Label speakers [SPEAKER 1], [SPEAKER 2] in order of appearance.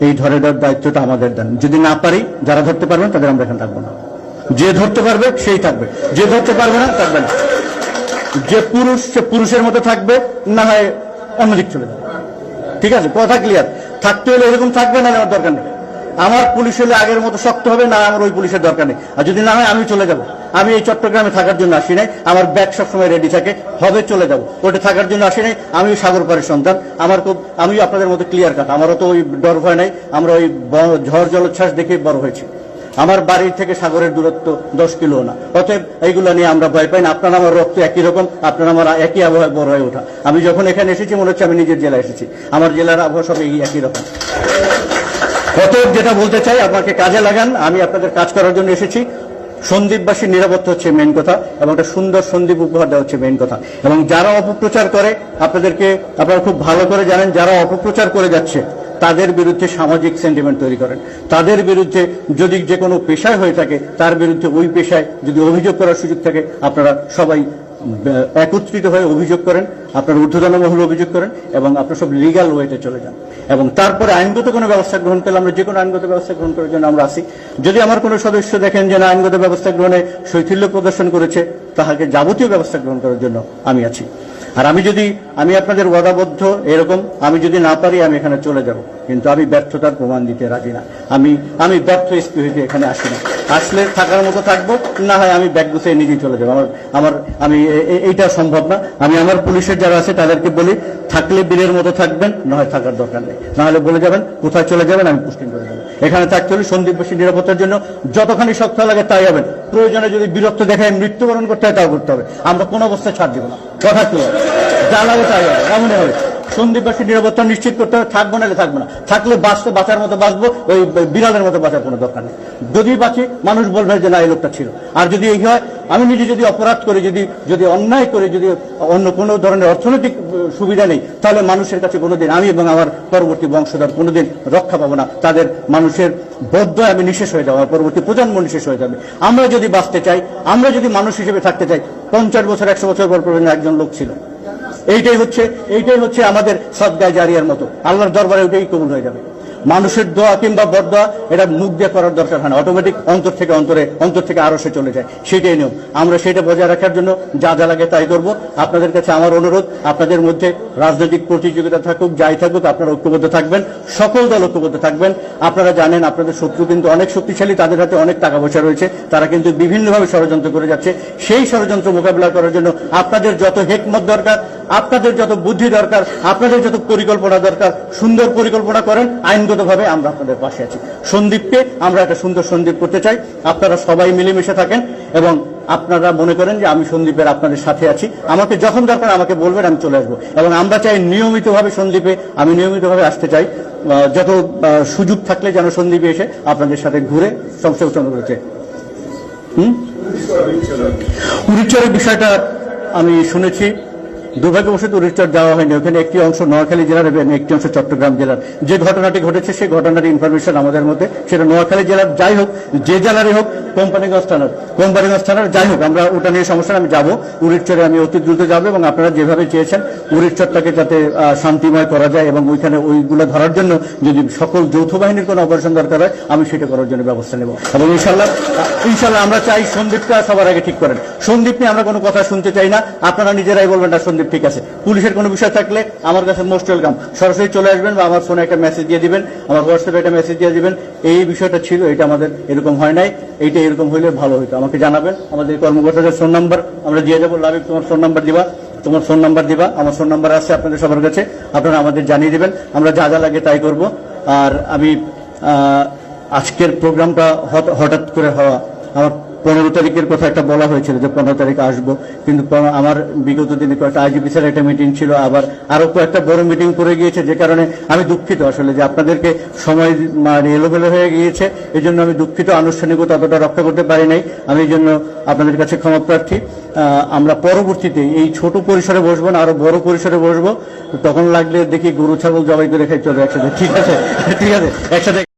[SPEAKER 1] এই ধরে দেওয়ার দায়িত্বটা আমাদের দেন। যদি না পারি, যারা ধরতে পারবেন তাদের আমরা এখানে থাকব না। যে ধরতে পারবে, সেই থাকবে। যে ধরতে পারবে না, থাকবে না। যে পুরুষ, সে পুরুষের মতো থাকবে, না হয় অন্যদিক চলে যাবে। ঠিক আছে? কথা ক্লিয়ার থাকতে হলে এরকম থাকবে, না আমার দরকার নেই। আমার পুলিশ হলে আগের মতো শক্ত হবে, না আমার ওই পুলিশের দরকার নেই। আর যদি না হয়, আমি চলে যাব। আমি এই চট্টগ্রামে থাকার জন্য আসি নাই। আমার ব্যাগ সবসময় রেডি থাকে। হবে, চলে যাব। ওটা থাকার জন্য আসি নাই। আমি সাগর পাড়ের সন্তান। আমার খুব আমি আপনাদের মতো ক্লিয়ার কাট আমারও তো ওই ডর ভয় নাই। আমরা ওই ঝড় জলোচ্ছ্বাস দেখে বড় হয়েছি। আমার বাড়ির থেকে সাগরের দূরত্ব দশ কিলো না। অতএব এইগুলো নিয়ে আমরা ভয় পাই না। আপনার আমার রক্ত একই রকম, আপনার আমার একই আবহাওয়া বড় হয়ে ওঠা। আমি যখন এখানে এসেছি, মনে হচ্ছে আমি নিজের জেলায় এসেছি। আমার জেলার আবহাওয়া সব এই একই রকম। অতএব যেটা বলতে চাই, আপনাকে কাজে লাগান। আমি আপনাদের কাজ করার জন্য এসেছি। সন্দীপবাসীর নিরাপত্তা হচ্ছে মেন কথা এবং একটা সুন্দর সন্দীপ উপহার দেওয়া হচ্ছে মেন কথা। এবং যারা অপপ্রচার করে, আপনাদেরকে আপনারা খুব ভালো করে জানেন, যারা অপপ্রচার করে যাচ্ছে, তাদের বিরুদ্ধে সামাজিক সেন্টিমেন্ট তৈরি করেন। তাদের বিরুদ্ধে যদি যে কোনো পেশায় হয়ে থাকে, তার বিরুদ্ধে ওই পেশায় যদি অভিযোগ করার সুযোগ থাকে, আপনারা সবাই একত্রিত হয়ে অভিযোগ করেন, আপনার ঊর্ধ্বতন মহল অভিযোগ করেন এবং আপনার সব লিগাল ওয়েতে চলে যান। এবং তারপরে আইনগত কোনো ব্যবস্থা গ্রহণ করলে আমরা যে কোনো আইনগত ব্যবস্থা গ্রহণ করার জন্য আমরা আসি। যদি আমার কোনো সদস্য দেখেন যে না, আইনগত ব্যবস্থা গ্রহণে শৈথিল্য প্রদর্শন করেছে, তাহাকে যাবতীয় ব্যবস্থা গ্রহণ করার জন্য আমি আছি। আর আমি যদি, আমি আপনাদের ওয়াদাবদ্ধ এরকম, আমি যদি না পারি, আমি এখানে চলে যাব। কিন্তু আমি ব্যর্থতার প্রমাণ দিতে রাজি না। আমি আমি ব্যর্থ হইতে এখানে আসি না। আসলে থাকার মতো থাকব, না হয় আমি ব্যাগ গুছিয়ে নিজেই চলে যাব। আমার আমার, আমি এইটা সম্ভব না। আমি আমার পুলিশের যারা আছে, তাদেরকে বলি, থাকলে বীরের মতো থাকবেন, না হয় থাকার দরকার নেই। না হলে বলে যাবেন, কোথায় চলে যাবেন, আমি পুষ্টিং করে দেবো। এখানে থাকতে হলে সন্দীপবাসী নিরাপত্তার জন্য যতখানি শক্ত লাগে তাই হবেন প্রয়োজনে যদি বীরত্ব দেখায় মৃত্যুবরণ করতে হয় তাও করতে হবে। আমরা কোনো অবস্থায় ছাড় দিব না। কথা কি? লাগে তাই হবে, এমনই হবে। সন্দীপবাসী নিরাপত্তা নিশ্চিত করতে হবে। থাকব নাহলে থাকব না। থাকলে বাঁচতে বাঁচার মতো বাঁচবো, ওই বিড়ালের মতো বাঁচার কোনো দরকার নেই। যদি বাঁচি, মানুষ বলবে যে না, এই লোকটা ছিল। আর যদি এই হয়, আমি নিজে যদি অপরাধ করে, যদি যদি অন্যায় করে, যদি অন্য কোনো ধরনের অর্থনৈতিক সুবিধা নেই, তাহলে মানুষের কাছে কোনোদিন আমি এবং আমার পরবর্তী বংশধর কোনোদিন রক্ষা পাবো না। তাদের মানুষের বদ্ধ আমি নিঃশেষ হয়ে যাব, আমার পরবর্তী প্রজন্ম নিঃশেষ হয়ে যাবে। আমরা যদি বাঁচতে চাই, আমরা যদি মানুষ হিসেবে থাকতে চাই, পঞ্চাশ বছর, একশো বছর পর একজন লোক ছিল। এইটাই হচ্ছে এইটাই হচ্ছে আমাদের সদ্গায় জারিয়ার মতো। আল্লাহর দরবারে ওইটাই কবুল হয়ে যাবে। মানুষের দোয়া কিংবা বদোয়া এটা মুখ দিয়ে করার দরকার হয় না। অটোমেটিক অন্তর থেকে অন্তরে, অন্তর থেকে আরও সে চলে যায়। সেটাই নিয়ম। আমরা সেটা বজায় রাখার জন্য যা যা লাগে তাই করব। আপনাদের কাছে আমার অনুরোধ, আপনাদের মধ্যে রাজনৈতিক প্রতিযোগিতা থাকুক, যাই থাকুক, আপনারা ঐক্যবদ্ধ থাকবেন। সকল দল ঐক্যবদ্ধ থাকবেন। আপনারা জানেন, আপনাদের শত্রু কিন্তু অনেক শক্তিশালী, তাদের হাতে অনেক টাকা পয়সা রয়েছে। তারা কিন্তু বিভিন্নভাবে ষড়যন্ত্র করে যাচ্ছে। সেই ষড়যন্ত্র মোকাবিলা করার জন্য আপনাদের যত হেকমত দরকার আপনাদের যত বুদ্ধি দরকার আপনাদের যত পরিকল্পনা দরকার সুন্দর পরিকল্পনা করেন আইনগতভাবে আমরা আপনাদের পাশে আছি। সন্দীপকে আমরা একটা সুন্দর সন্দীপ করতে চাই। আপনারা সবাই মিলেমিশে থাকেন এবং আপনারা মনে করেন যে আমি সন্দীপের আপনাদের সাথে আছি। আমাকে যখন দরকার আমাকে বলবেন আমি চলে আসব। এবং আমরা চাই নিয়মিতভাবে সন্দীপে আমি নিয়মিতভাবে আসতে চাই। যত সুযোগ থাকলে যেন সন্দীপে এসে আপনাদের সাথে ঘুরে উচ্চারণ করেছে হুম? উড়িচরের বিষয়টা আমি শুনেছি। দুর্ভাগ্যবশত উড়িচর যাওয়া হয়নি। ওখানে একটি অংশ নোয়াখালী জেলার এবং একটি অংশ চট্টগ্রাম জেলার। যে ঘটনাটি ঘটেছে, সেই ঘটনার ইনফরমেশন আমাদের মধ্যে। সেটা নোয়াখালী জেলার যাই হোক, যে জেলারই হোক, কোম্পানিগঞ্জ থানার। কোম্পানিগঞ্জ থানার যাই হোক, আমরা ওটা নিয়ে সমস্যা আমি যাব। উড়িচরে আমি অতি দ্রুত যাব এবং আপনারা যেভাবে চেয়েছেন উড়িচরটাকে যাতে শান্তিময় করা যায় এবং ওইখানে ওইগুলো ধরার জন্য যদি সকল যৌথ বাহিনীর কোনো অপারেশন দরকার হয়, আমি সেটা করার জন্য ব্যবস্থা নেব। এবং ইনশাল্লাহ ইনশাল্লাহ আমরা চাই সন্দীপটা সবার আগে ঠিক করেন। সন্দীপ নিয়ে আমরা কোনো কথা শুনতে চাই না। আপনারা নিজেরাই বলবেন, না ঠিক আছে, পুলিশের কোনো বিষয় থাকলে আমার কাছে মোস্ট ওয়েলকাম সরাসরি চলে আসবেন বা আমার ফোনে একটা মেসেজ দিয়ে দিবেন, আমার হোয়াটসঅ্যাপে একটা মেসেজ দিয়ে দিবেন। এই বিষয়টা ছিল, এটা আমাদের এরকম হয় নাই, এইটা এরকম হইলে ভালো হতো আমাকে জানাবেন, আমাদের কর্মকর্তাদের ফোন নাম্বার আমরা দিয়ে যাব লাভিক তোমার ফোন নাম্বার দিবা, তোমার ফোন নাম্বার দিবা, আমার ফোন নাম্বার আছে আপনাদের সবার কাছে, আপনারা আমাদের জানিয়ে দিবেন, আমরা যা যা লাগে তাই করব। আর আমি আজকের প্রোগ্রামটা হঠাৎ করে হওয়া, আমার পনেরো তারিখের কথা একটা বলা হয়েছিল যে পনেরো তারিখ আসব। কিন্তু আমার বিগত দিনে কয়েকটা আইজিপি স্যার একটা মিটিং ছিল, আবার আরও কয়েকটা বড় মিটিং পড়ে গিয়েছে, যে কারণে আমি দুঃখিত আসলে যে আপনাদেরকে সময় মানে এলোমেলো হয়ে গিয়েছে এই জন্য আমি দুঃখিত, আনুষ্ঠানিকতা ততটা রক্ষা করতে পারি নাই। আমি এই জন্য আপনাদের কাছে ক্ষমা প্রার্থী। আমরা পরবর্তীতে এই ছোট পরিসরে বসবো না, আরও বড় পরিসরে বসবো। তখন লাগলে দেখি গরু, ছাগল জবাই করে খাই, চলে একসাথে। ঠিক আছে? ঠিক আছে? একসাথে